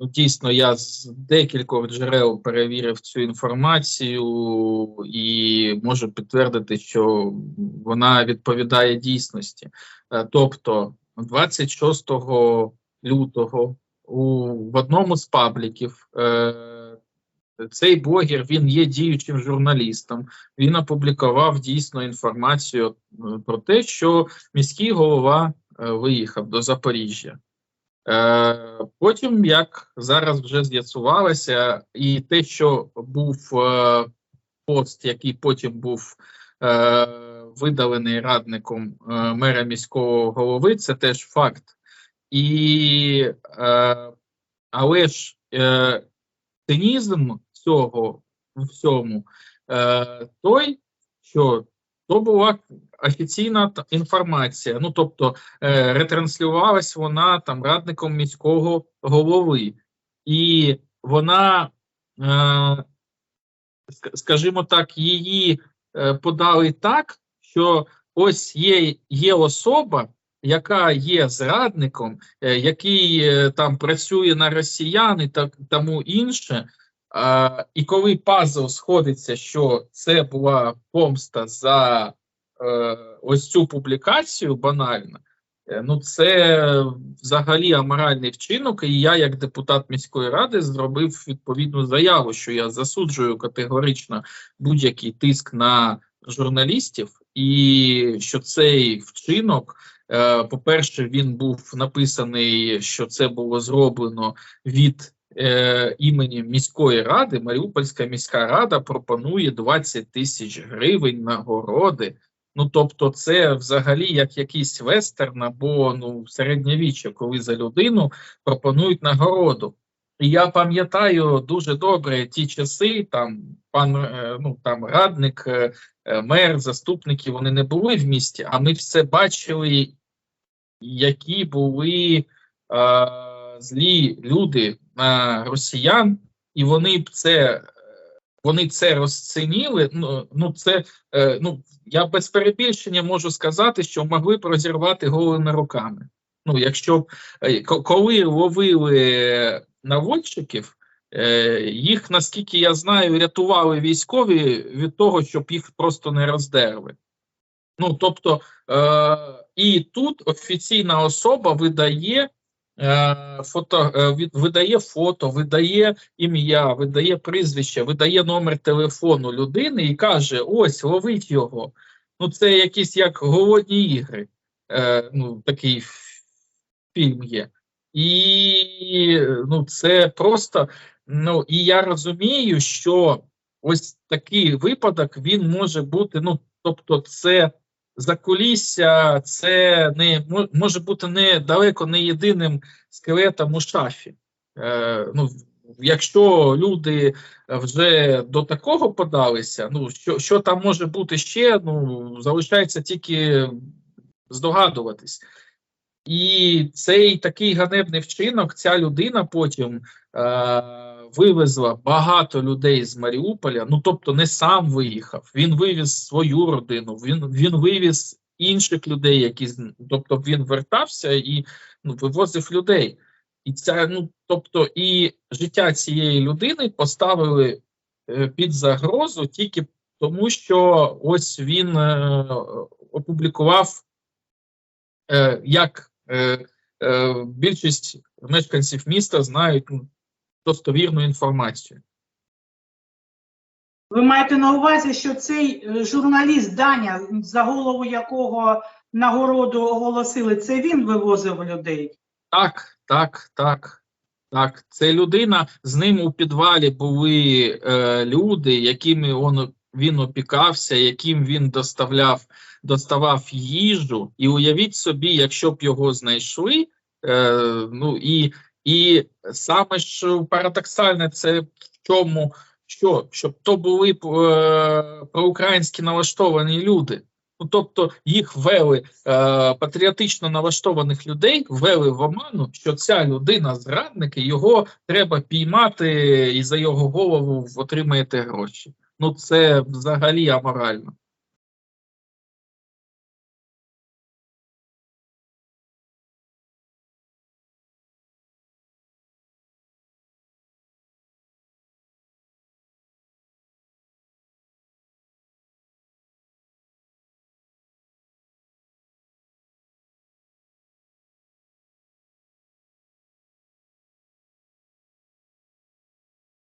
ну, дійсно я з декількох джерел перевірив цю інформацію і можу підтвердити, що вона відповідає дійсності. Е, Тобто, 26 лютого у в одному з пабліків е, цей блогер він є діючим журналістом. Він опублікував дійсно інформацію е, про те, що міський голова е, виїхав до Запоріжжя. Е, потім, як зараз вже з'ясувалося, і те, що був е, пост, який потім був е, видалений радником мера міського голови, це теж факт. І, але ж цинізм цього всьому той, що то була офіційна інформація. Ну тобто е, ретранслювалась вона там радником міського голови, і вона, е, скажімо так, її е, подали так, що ось є, є особа, яка є зрадником, е, який там працює на росіян і так тому інше. А, і коли пазл сходиться, що це була помста за е, ось цю публікацію банально, е, ну це взагалі аморальний вчинок. І я, як депутат міської ради, зробив відповідну заяву, що я засуджую категорично будь-який тиск на журналістів, і що цей вчинок, е, по-перше, він був написаний, що це було зроблено від е, імені міської ради. Маріупольська міська рада пропонує 20 тисяч гривень нагороди. Ну, тобто, це взагалі як якийсь вестерн або ну середньовіччя, коли за людину пропонують нагороду. І я пам'ятаю дуже добре ті часи, там пан е, ну там радник, е, мер, заступники вони не були в місті, а ми все бачили, які були е, злі люди росіян, і вони б це. Вони це розцінили. Ну, ну це е, ну я без перебільшення можу сказати, що могли б розірвати голими руками. Ну, якщо б е, коли ловили наводчиків, е, їх, наскільки я знаю, рятували військові від того, щоб їх просто не роздерли. Ну тобто, е, і тут офіційна особа видає е, фото, е, видає фото, видає ім'я, видає прізвище, видає номер телефону людини і каже: ось, ловить його. Ну, це якісь як голодні ігри. Е, ну, такий фільм є. І ну, це просто. Ну, і я розумію, що ось такий випадок він може бути. Ну, тобто, це закулісся, це не може бути не далеко не єдиним скелетом у шафі. Е, ну, якщо люди вже до такого подалися, ну що, що там може бути ще, ну залишається тільки здогадуватись. І цей такий ганебний вчинок, ця людина потім е, вивезла багато людей з Маріуполя. Ну тобто, не сам виїхав, він вивіз свою родину, він, він вивіз інших людей, які тобто він вертався і ну, вивозив людей. І ця, ну тобто, і життя цієї людини поставили е, під загрозу тільки тому, що ось він е, опублікував е, як е, е, більшість мешканців міста знають ну, достовірну інформацію. Ви маєте на увазі, що цей е, журналіст Даня, за голову якого нагороду оголосили, це він вивозив людей? Так, так, так. Так, це людина. З ним у підвалі були е, люди, якими он, він опікався, яким він доставляв, доставав їжу. І уявіть собі, якщо б його знайшли, е, ну і, і саме ж парадоксальне, це в чому, що, щоб то були е, проукраїнські налаштовані люди. Ну, тобто їх ввели е, патріотично налаштованих людей, ввели в оману, що ця людина зрадник, і його треба піймати, і за його голову отримаєте гроші. Ну це взагалі аморально.